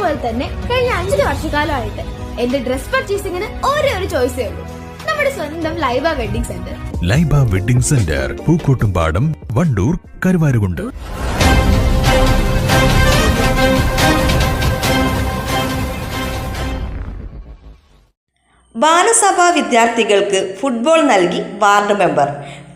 പോലെ തന്നെ കഴിഞ്ഞ അഞ്ചു വർഷക്കാലമായിട്ട് എന്റെ ഡ്രസ് പർച്ചേസിംഗിന് ഒരേ ഒരു ചോയ്സേ ഉള്ളൂ. നമ്മുടെ സ്വന്തം Laiba wedding centre Laiba wedding centre Pookkottumpadam Wandoor Karuvarakundu. ബാലസഭാ വിദ്യാർത്ഥികൾക്ക് ഫുട്ബോൾ നൽകി വാർഡ് മെമ്പർ.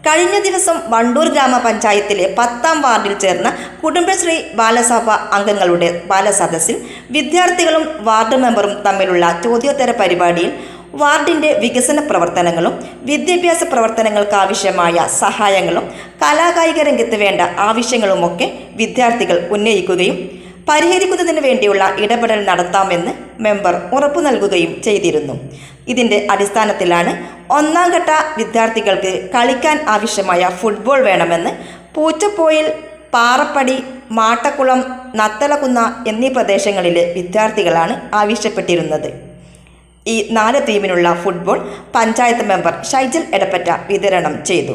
കഴിഞ്ഞ ദിവസം വണ്ടൂർ ഗ്രാമപഞ്ചായത്തിലെ പത്താം വാർഡിൽ ചേർന്ന കുടുംബശ്രീ ബാലസഭ അംഗങ്ങളുടെ ബാലസദസ്സിൽ വിദ്യാർത്ഥികളും വാർഡ് മെമ്പറും തമ്മിലുള്ള ചോദ്യോത്തര പരിപാടിയിൽ വാർഡിന്റെ വികസന പ്രവർത്തനങ്ങളും വിദ്യാഭ്യാസ പ്രവർത്തനങ്ങൾക്ക് ആവശ്യമായ സഹായങ്ങളും കലാകായിക രംഗത്ത് വേണ്ട ആവശ്യങ്ങളുമൊക്കെ വിദ്യാർത്ഥികൾ ഉന്നയിക്കുകയും പരിഹരിക്കുന്നതിന് വേണ്ടിയുള്ള ഇടപെടൽ നടത്താമെന്ന് മെമ്പർ ഉറപ്പു നൽകുകയും ചെയ്തിരുന്നു. ഇതിന്റെ അടിസ്ഥാനത്തിലാണ് ഒന്നാം ഘട്ട വിദ്യാർത്ഥികൾക്ക് കളിക്കാൻ ആവശ്യമായ ഫുട്ബോൾ വേണമെന്ന് പൂച്ചപ്പോയിൽ പാറപ്പടി മാട്ടക്കുളം നത്തലകുന്ന എന്നീ പ്രദേശങ്ങളിലെ വിദ്യാർത്ഥികളാണ് ആവശ്യപ്പെട്ടിരുന്നത് ഈ നാല് ടീമിനുള്ള ഫുട്ബോൾ പഞ്ചായത്ത് മെമ്പർ ഷൈജൽ എടപ്പറ്റ വിതരണം ചെയ്തു.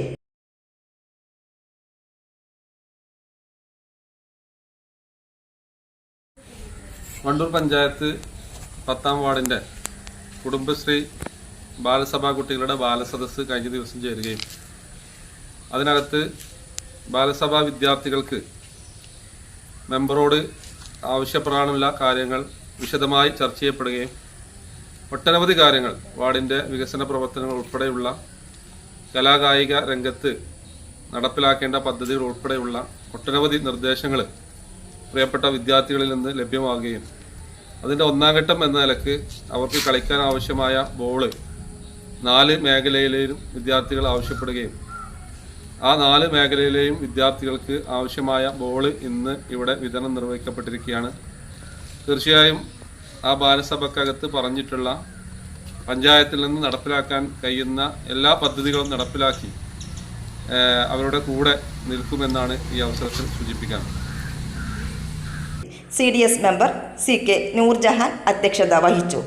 വണ്ടൂർ പഞ്ചായത്ത് പത്താം വാർഡിന്റെ കുടുംബശ്രീ ബാലസഭാ കുട്ടികളുടെ ബാലസദസ് കഴിഞ്ഞ ദിവസം ചേരുകയും അതിനകത്ത് ബാലസഭാ വിദ്യാർത്ഥികൾക്ക് മെമ്പറോട് ആവശ്യപ്പെടാനുള്ള കാര്യങ്ങൾ വിശദമായി ചർച്ച ചെയ്യപ്പെടുകയും ഒട്ടനവധി കാര്യങ്ങൾ വാർഡിന്റെ വികസന പ്രവർത്തനങ്ങൾ ഉൾപ്പെടെയുള്ള കലാകായിക രംഗത്ത് നടപ്പിലാക്കേണ്ട പദ്ധതികൾ ഉൾപ്പെടെയുള്ള ഒട്ടനവധി നിർദ്ദേശങ്ങൾ പ്രിയപ്പെട്ട വിദ്യാർത്ഥികളിൽ നിന്ന് ലഭ്യമാകുകയും അതിന്റെ ഒന്നാം ഘട്ടം എന്ന നിലയ്ക്ക് അവർക്ക് കളിക്കാൻ ആവശ്യമായ ബോൾ നാല് മേഖലയിലും വിദ്യാർത്ഥികൾ ആവശ്യപ്പെടുകയും ആ നാല് മേഖലയിലെയും വിദ്യാർത്ഥികൾക്ക് ആവശ്യമായ ബോൾ ഇന്ന് ഇവിടെ വിതരണം നിർവഹിക്കപ്പെട്ടിരിക്കുകയാണ്. തീർച്ചയായും ആ ബാലസഭക്കകത്ത് പറഞ്ഞിട്ടുള്ള പഞ്ചായത്തിൽ നിന്ന് നടപ്പിലാക്കാൻ കഴിയുന്ന എല്ലാ പദ്ധതികളും നടപ്പിലാക്കി അവരുടെ കൂടെ നിൽക്കുമെന്നാണ് ഈ അവസരത്തിൽ സൂചിപ്പിക്കാൻ. C D S member C K Noorjahan അധ്യക്ഷത വഹിച്ചു.